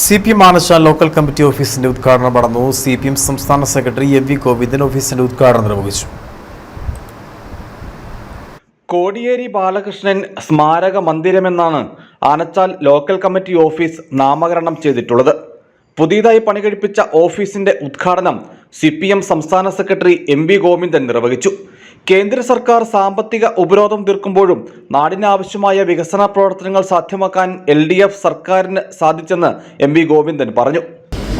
C P M local committee ഓഫീസിന്റെ ഉദ്ഘാടനം നടന്നു. സി പി എം സംസ്ഥാന സെക്രട്ടറി എം വി ഗോവിന്ദൻ ഓഫീസിന്റെ ഉദ്ഘാടനം നിർവഹിച്ചു. കോടിയേരി ബാലകൃഷ്ണൻ സ്മാരക മന്ദിരമെന്നാണ് ആനച്ചാൽ ലോക്കൽ കമ്മിറ്റി ഓഫീസ് നാമകരണം ചെയ്തിട്ടുള്ളത്. പുതിയതായി പണികഴിപ്പിച്ച ഓഫീസിന്റെ ഉദ്ഘാടനം സി പി എം സംസ്ഥാന സെക്രട്ടറി എം വി ഗോവിന്ദൻ നിർവഹിച്ചു. കേന്ദ്ര സർക്കാർ സാമ്പത്തിക ഉപരോധം തീർക്കുമ്പോഴും നാടിനാവശ്യമായ വികസന പ്രവർത്തനങ്ങൾ സാധ്യമാക്കാൻ എൽ ഡി എഫ് സർക്കാരിന് സാധിച്ചെന്ന് എം വി ഗോവിന്ദൻ പറഞ്ഞു.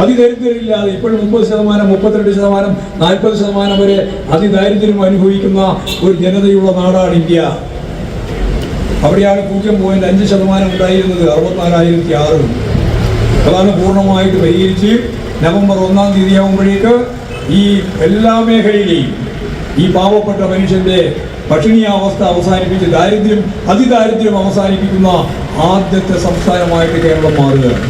അതിദരിദ്രരില്ലാതെ ഇപ്പോഴും മുപ്പത് ശതമാനം മുപ്പത്തിരണ്ട് ശതമാനം നാൽപ്പത് ശതമാനം വരെ അതിദാരിദ്ര്യം അനുഭവിക്കുന്ന ഒരു ജനതയുള്ള നാടാണ് ഇന്ത്യ. അവിടെയാണ് പൂജ്യം പോയിന്റ് അഞ്ച് ശതമാനം ഉണ്ടായിരുന്നത് അറുപത്തിനാലായിരത്തി ആറ്. അതാണ് പൂർണമായിട്ട് പരിഹരിച്ച് നവംബർ ഒന്നാം തീയതി ആകുമ്പോഴേക്ക് ഈ എല്ലാ മേഖലയിലെയും ഈ പാവപ്പെട്ട മനുഷ്യന്റെ പട്ടിണിയാവസ്ഥ അവസാനിപ്പിച്ച് ദാരിദ്ര്യം അതിദാരിദ്ര്യം അവസാനിപ്പിക്കുന്ന ആദ്യത്തെ സംസ്ഥാനമായിട്ട് കേരളം മാറുകയാണ്.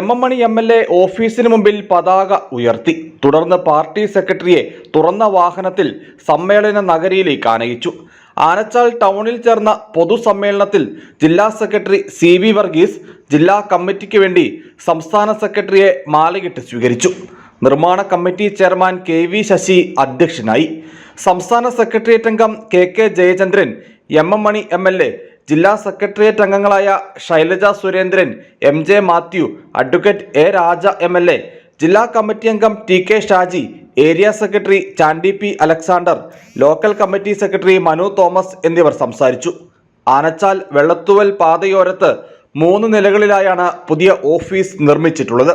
M M Mani M L A ഓഫീസിന് മുമ്പിൽ പതാക ഉയർത്തി. തുടർന്ന് പാർട്ടി സെക്രട്ടറിയെ തുറന്ന വാഹനത്തിൽ സമ്മേളന നഗരിയിലേക്ക് ആനയിച്ചു. ആനച്ചാൽ ടൗണിൽ ചേർന്ന പൊതുസമ്മേളനത്തിൽ ജില്ലാ സെക്രട്ടറി സി വി വർഗീസ് ജില്ലാ കമ്മിറ്റിക്ക് വേണ്ടി സംസ്ഥാന സെക്രട്ടറിയെ മാലയിട്ട് സ്വീകരിച്ചു. നിർമ്മാണ committee chairman K V Sasi അധ്യക്ഷനായി. സംസ്ഥാന സെക്രട്ടേറിയറ്റ് അംഗം K K Jayachandran M M Mani M L A ജില്ലാ സെക്രട്ടേറിയറ്റ് അംഗങ്ങളായ Shailaja Surendran M J Mathew advocate A Raja M L A ജില്ലാ കമ്മിറ്റി അംഗം T K Shaji area secretary Chandy P Alexander local committee secretary Manu Thomas എന്നിവർ സംസാരിച്ചു. ആനച്ചാൽ വെള്ളത്തുവൽ പാതയോരത്ത് മൂന്ന് നിലകളിലായാണ് പുതിയ ഓഫീസ് നിർമ്മിച്ചിട്ടുള്ളത്.